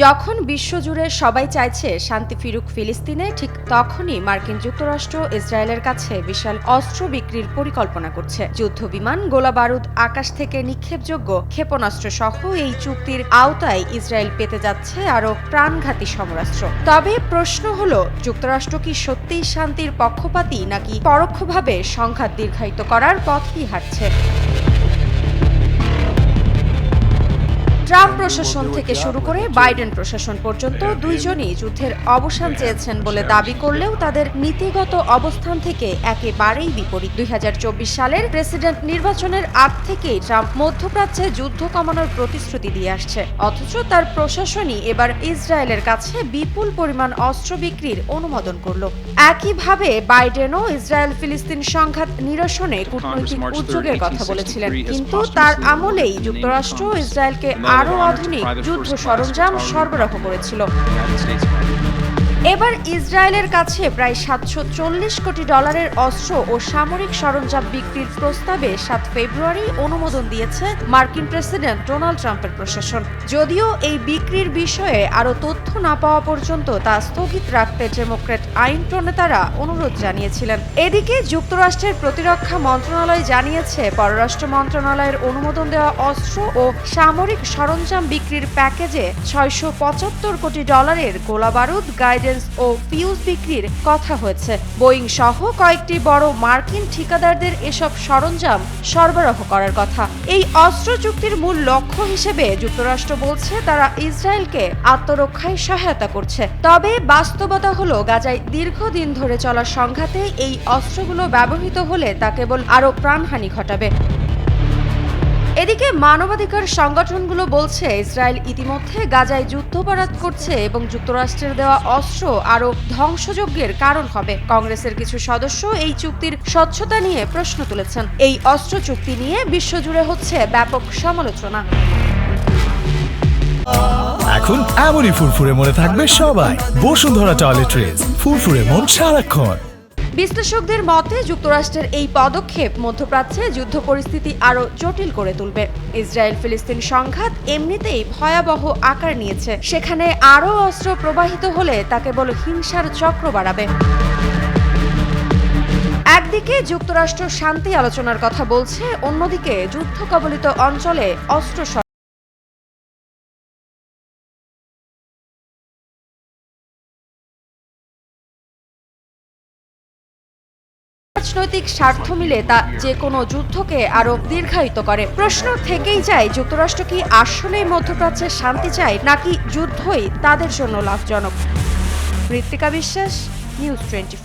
যখন বিশ্বজুড়ে সবাই চাইছে শান্তি ফিরুক ফিলিস্তিনে, ঠিক তখনই মার্কিন যুক্তরাষ্ট্র ইসরায়েলের কাছে বিশাল অস্ত্র বিক্রির পরিকল্পনা করছে। যুদ্ধ বিমান, গোলা বারুদ, আকাশ থেকে নিক্ষেপযোগ্য ক্ষেপণাস্ত্র সহ এই চুক্তির আওতায় ইসরায়েল পেতে যাচ্ছে আরও প্রাণঘাতী সমরাস্ত্র। তবে প্রশ্ন হলো, যুক্তরাষ্ট্র কি সত্যিই শান্তির পক্ষপাতী নাকি পরোক্ষভাবে সংঘাত দীর্ঘায়িত করার পথই হাঁটছে? ট্রাম্প প্রশাসন থেকে শুরু করে বাইডেন প্রশাসন পর্যন্ত দুইজনই যুদ্ধের অবসান চেয়েছেন বলে দাবি করলেও তাদের নীতিগত অবস্থান থেকে একেবারেই বিপরীত। দুই সালের প্রেসিডেন্ট নির্বাচনের আগ থেকেই ট্রাম্প মধ্যপ্রাচ্যে যুদ্ধ কমানোর প্রতিশ্রুতি দিয়ে আসছে। অথচ তার প্রশাসনই এবার ইসরায়েলের কাছে বিপুল পরিমাণ অস্ত্র বিক্রির অনুমোদন করল। একইভাবে বাইডেনও ইসরায়েল ফিলিস্তিন সংঘাত নিরসনে কূটনৈতিক উদ্যোগের কথা বলেছিলেন। কিন্তু তার আমলেই যুক্তরাষ্ট্র ইসরায়েলকে আরও আধুনিক যুদ্ধ সরঞ্জাম সরবরাহ করেছিল। এবার ইসরায়েলের কাছে প্রায় সাতশো চল্লিশ কোটি ডলারের অস্ত্র ও সামরিক সরঞ্জাম বিক্রির প্রস্তাবে সাত ফেব্রুয়ারি অনুমোদন দিয়েছে মার্কিন প্রেসিডেন্ট ডোনাল্ড ট্রাম্পের প্রশাসন। যদিও এই বিক্রির বিষয়ে আরও তথ্য না পাওয়া পর্যন্ত তা স্থগিত রাখতে ডেমোক্র্যাট আইন প্রণেতারা অনুরোধ জানিয়েছিলেন। এদিকে যুক্তরাষ্ট্রের প্রতিরক্ষা মন্ত্রণালয় জানিয়েছে, পররাষ্ট্র মন্ত্রণালয়ের অনুমোদন দেওয়া অস্ত্র ও সামরিক সরঞ্জাম বিক্রির প্যাকেজে ছয়শো পঁচাত্তর কোটি ডলারের গোলাবারুদ গাইডেন্স ও ফিউজ বিক্রির কথা হয়েছে। বোয়িং সহ কয়েকটি বড় মার্কিন ঠিকাদারদের এসব সরঞ্জাম সরবরাহ করার কথা। এই অস্ত্র চুক্তির মূল লক্ষ্য হিসেবে যুক্তরাষ্ট্র বলছে, তারা ইসরায়েলকে আত্মরক্ষায় সহায়তা করছে। তবে বাস্তবতা হলো, গাজায় দীর্ঘদিন ধরে চলা সংঘাতে এই অস্ত্রগুলো ব্যবহৃত হলে তা কেবল আরও প্রাণহানি ঘটাবে। এদিকে মানবাধিকার সংগঠনগুলো বলছে, ইসরায়েল ইতিমধ্যে গাজায় যুদ্ধপরাধ করছে এবং যুক্তরাষ্ট্রের দেওয়া অস্ত্র আরও ধ্বংসযজ্ঞের কারণ হবে। কংগ্রেসের কিছু সদস্য এই চুক্তির স্বচ্ছতা নিয়ে প্রশ্ন তুলেছেন। এই অস্ত্র চুক্তি নিয়ে বিশ্বজুড়ে হচ্ছে ব্যাপক সমালোচনা। এখন এমনই ফুরফুরে মনে থাকবে সবাই। বসুন্ধরা টয়লেট্রিজ ফুরফুরে মন সারাক্ষণ। বিশ্লেষকদের মতে, যুক্তরাষ্ট্রের এই পদক্ষেপ মধ্যপ্রাচ্যে যুদ্ধ পরিস্থিতি আরও জটিল করে তুলবে। ইসরায়েল ফিলিস্তিন সংঘাত এমনিতেই ভয়াবহ আকার নিয়েছে। সেখানে আরও অস্ত্র প্রবাহিত হলে তা কেবল হিংসার চক্র বাড়াবে। একদিকে যুক্তরাষ্ট্র শান্তি আলোচনার কথা বলছে, অন্যদিকে যুদ্ধ কবলিত অঞ্চলে অস্ত্র রাজনৈতিক স্বার্থ মিলে তা যে কোনো যুদ্ধকে আরও দীর্ঘায়িত করে। প্রশ্ন থেকেই যায়, যুক্তরাষ্ট্র কি আসলেই মধ্যপ্রাচ্যে শান্তি চায়, নাকি যুদ্ধই তাদের জন্য লাভজনক? মৃত্তিকা বিশ্বাস, নিউজ টোয়েন্টি